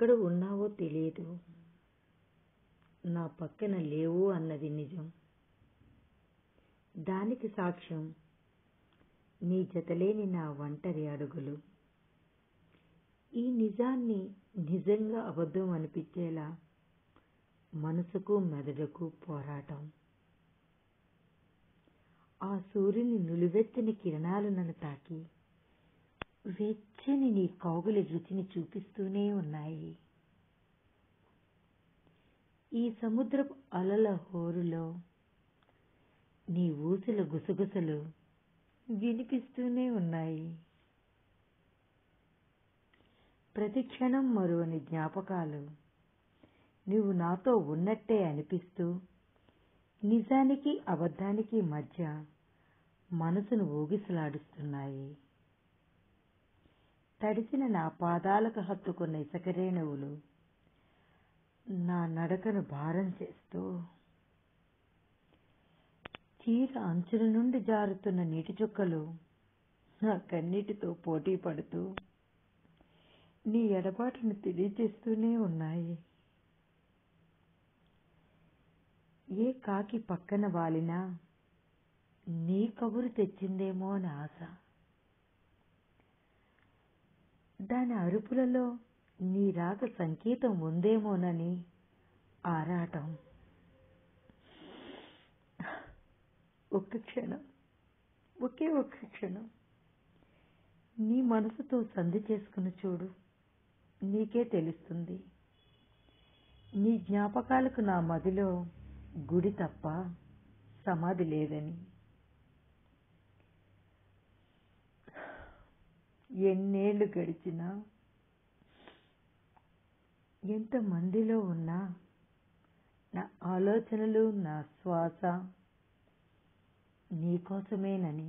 ఎక్కడ ఉన్నావో తెలియదు నా పక్కన లేవు అన్నది నిజం. దానికి సాక్ష్యం నీ జతలేని నా ఒంటరి అడుగులు. ఈ నిజాన్ని నిజంగా అబద్ధం అనిపించేలా మనసుకు మెదడుకు పోరాటం. ఆ సూర్యుని నులివెత్తని కిరణాలు నన్ను తాకి వెచ్చని నీ కౌగులి రుచిని చూపిస్తూనే ఉన్నాయి. ఈ సముద్రపు అలల హోరులో నీ ఊసుల గుసగుసలు వినిపిస్తూనే ఉన్నాయి. ప్రతిక్షణం మరువని జ్ఞాపకాలు నువ్వు నాతో ఉన్నట్టే అనిపిస్తూ నిజానికి అబద్ధానికి మధ్య మనసును ఊగిసలాడిస్తున్నాయి. తడిసిన నా పాదాలకు హత్తుకున్న ఇసకరేణువులు నా నడకను భారం చేస్తూ చీర అంచుల నుండి జారుతున్న నీటి చుక్కలు నా కన్నీటితో పోటీ పడుతూ నీ ఎడబాటును తెలియజేస్తూనే ఉన్నాయి. ఏ కాకి పక్కన వాలినా నీ కబురు తెచ్చిందేమో అని ఆశ. దాని అరుపులలో నీ రాక సంకేతం ఉందేమోనని ఆరాటం. ఒక్క క్షణం ఒకే ఒక్క క్షణం. నీ మనసుతో సంధి చేసుకుని చూడు నీకే తెలుస్తుంది. నీ జ్ఞాపకాలకు నా మదిలో గుడి తప్ప సమాధి లేదని. ఎన్నేళ్ళు గడిచినా ఎంత మందిలో ఉన్నా నా ఆలోచనలు నా శ్వాస నీకోసమేనని